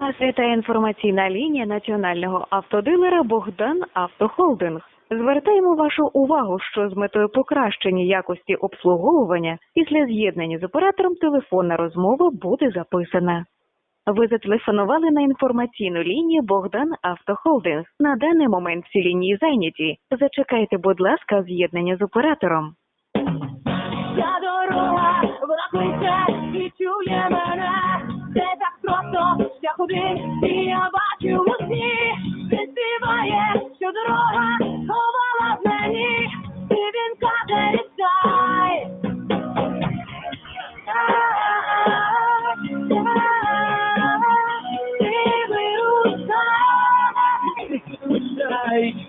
Вас вітає інформаційна лінія національного автодилера Богдан Автохолдинг. Звертаємо вашу увагу, що з метою покращення якості обслуговування після з'єднання з оператором телефонна розмова буде записана. Ви зателефонували на інформаційну лінію Богдан Автохолдинг. На даний момент всі лінії зайняті. Зачекайте, будь ласка, з'єднання з оператором. Ця дорога, вона кличе і чує мене. Це так просто, шлях один, і я бачу усі. Відспіває, що дорога ховала в мені. І він каже, рішай.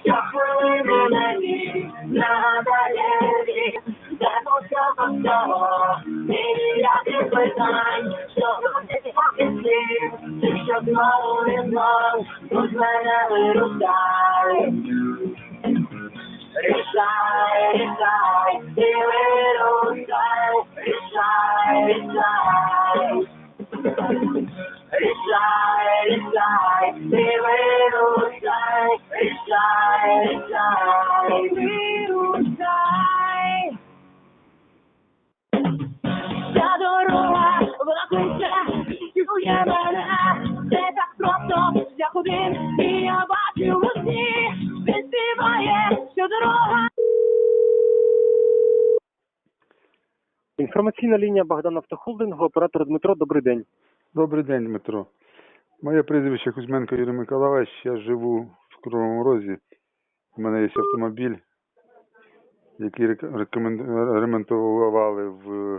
Я хвилину мені надає вік. Де початок цього? Ніяких питань, що робити слів, ти що знову не знов, тут мене вирушай. Рішай, рішай, ти вирушай, чує мене, це так просто, шлях один, і я бачу усі, він співає, що дорога. Інформаційна лінія Богдан Автохолдингу, оператор Дмитро, добрий день. Добрий день, Дмитро. Моє прізвище Кузьменко Юрій Миколаївич. Я живу в Кривому Розі. У мене є автомобіль, який рек- рекомен- ремонтували в,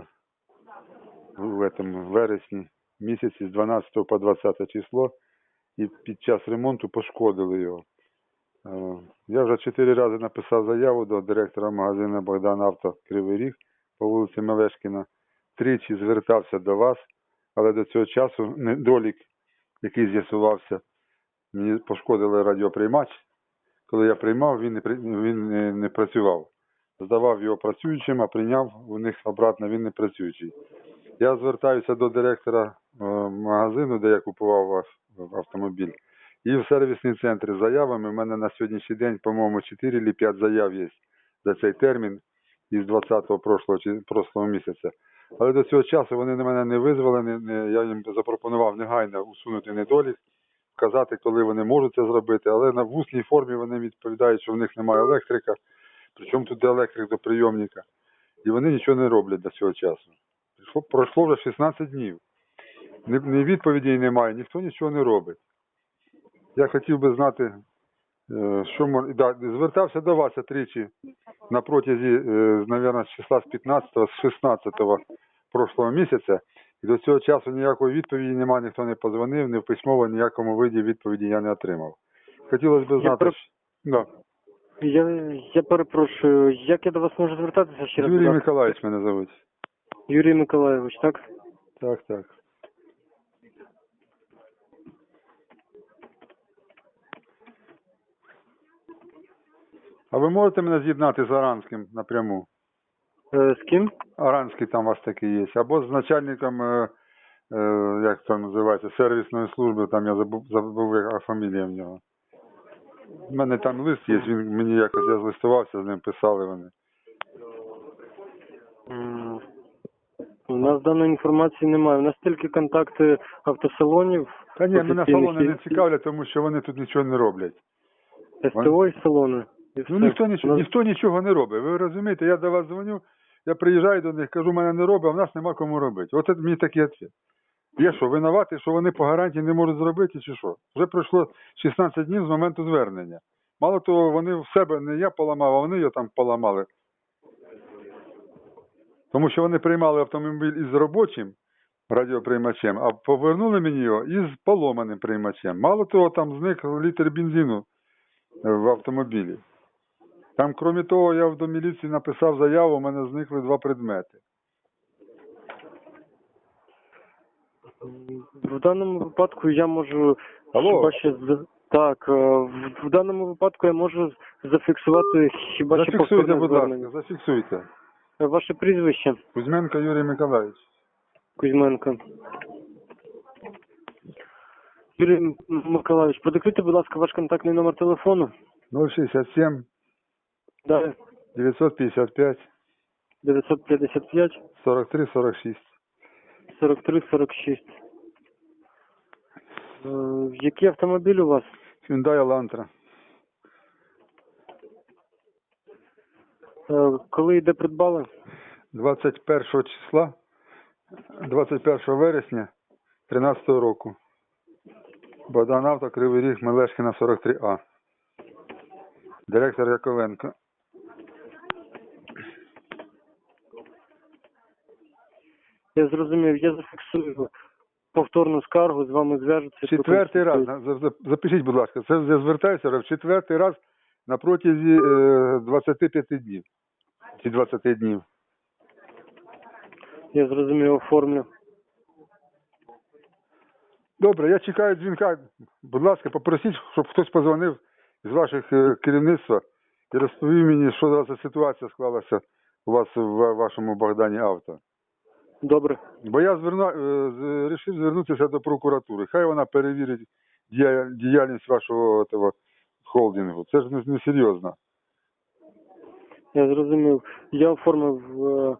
в, этом, вересні місяці з 12 по 20 число. І під час ремонту пошкодили його. Е, Я вже чотири рази написав заяву до директора магазину Богдан Авто Кривий Ріг по вулиці Мелешкіна. Тричі звертався до вас але до цього часу недолік, який з'ясувався, мені пошкодили радіоприймач. Коли я приймав, він не, він не, працював. Здавав його працюючим, а прийняв у них обратно, він не працюючий. Я звертаюся до директора магазину, де я купував автомобіль, і в сервісний центр з заявами. У мене на сьогоднішній день, по-моєму, 4 чи 5 заяв є за цей термін із 20-го прошлого, чи- прошлого місяця. Але до цього часу вони на мене не визвали, не, я їм запропонував негайно усунути недолік, вказати, коли вони можуть це зробити, але на в усній формі вони відповідають, що в них немає електрика, причому тут електрик до прийомника. І вони нічого не роблять до цього часу. Пройшло вже 16 днів. Ні, відповідей немає, ніхто нічого не робить. Я хотів би знати, е, що мож... да, звертався до вас тричі на протязі, е, мабуть, з числа з 15 з 16 прошлого місяця. І до цього часу ніякої відповіді немає, ніхто не позвонив, ні в письмово ніякому виді відповіді я не отримав. Хотілося б знати. пере- щ- Да. Я, я перепрошую, як я до вас можу звертатися ще раз? Юрій? Миколаївич мене звуть. Юрій Миколаївич, так? Так, так. А ви можете мене з'єднати з Аранським напряму? Е, з ким? Аранський там у вас такий є. Або з начальником, е, е, як це називається, сервісної служби, там я забув, забув яка фамілія в нього. У мене там лист є, він мені якось я злистувався з ним, писали вони. М, У нас даної інформації немає. У нас тільки контакти автосалонів. Та ні, мене офіційних салони не цікавлять, тому що вони тут нічого не роблять. СТО і салони. Ну ніхто нічого, ніхто нічого не робить. Ви розумієте, я до вас дзвоню, я приїжджаю до них, кажу, мене не робить, а в нас нема кому робити. От мені такий відповідь. Я що, винуватий, що вони по гарантії не можуть зробити, чи що? Вже пройшло 16 днів з моменту звернення. Мало того, вони в себе не я поламав, а вони його там поламали. Тому що вони приймали автомобіль із робочим радіоприймачем, а повернули мені його із поломаним приймачем. Мало того, там зник літр бензину в автомобілі. Там, крім того, я до міліції написав заяву, у мене зникли два предмети. В даному випадку я можу Алло. хіба з- так, е, в, в даному випадку я можу зафіксувати хіба що Зафіксуйте, повторне будь звернення. ласка, зафіксуйте. Е, Ваше прізвище Кузьменко Юрій Миколаївич. Кузьменко. Юрій М- Миколаївич, продиктуйте, будь ласка, ваш контактний номер телефону. 067 Далі 955 955 43 46. 43 46. Е, Який автомобіль у вас? Hyundai Elantra. Е, Коли і де придбали? 21 числа, 21 вересня 13 року. Богдан Авто, Кривий Ріг, Мелешкіна 43А. Директор Яковенко. Я зрозумів, я зафіксую повторну скаргу, з вами зв'яжуться. Четвертий раз, за- за- запишіть, будь ласка, це я звертаюся в четвертий раз на протязі е, 25 днів. Чи 20 днів. Я зрозумів, оформлю. Добре, я чекаю дзвінка. Будь ласка, попросіть, щоб хтось позвонив з ваших е, керівництва і розповів мені, що за- за ситуація склалася у вас в вашому Богдані авто. Добре. Бо я зверну, е, рішив звернутися до прокуратури. Хай вона перевірить дія- діяльність вашого того, холдингу. Це ж не, не серйозно. Я зрозумів. Я оформив е, е,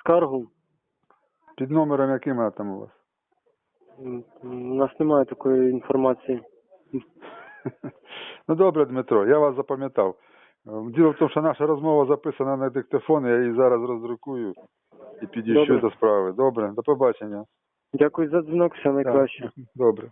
скаргу. Під номером яким вона там у вас? М, У нас немає такої інформації. Ну добре, Дмитро, я вас запам'ятав. Е, Діло в тому, що наша розмова записана на диктофон, я її зараз роздрукую і підійщу Добре. до справи. Добре, до побачення. Дякую за дзвінок, все найкраще. Добре.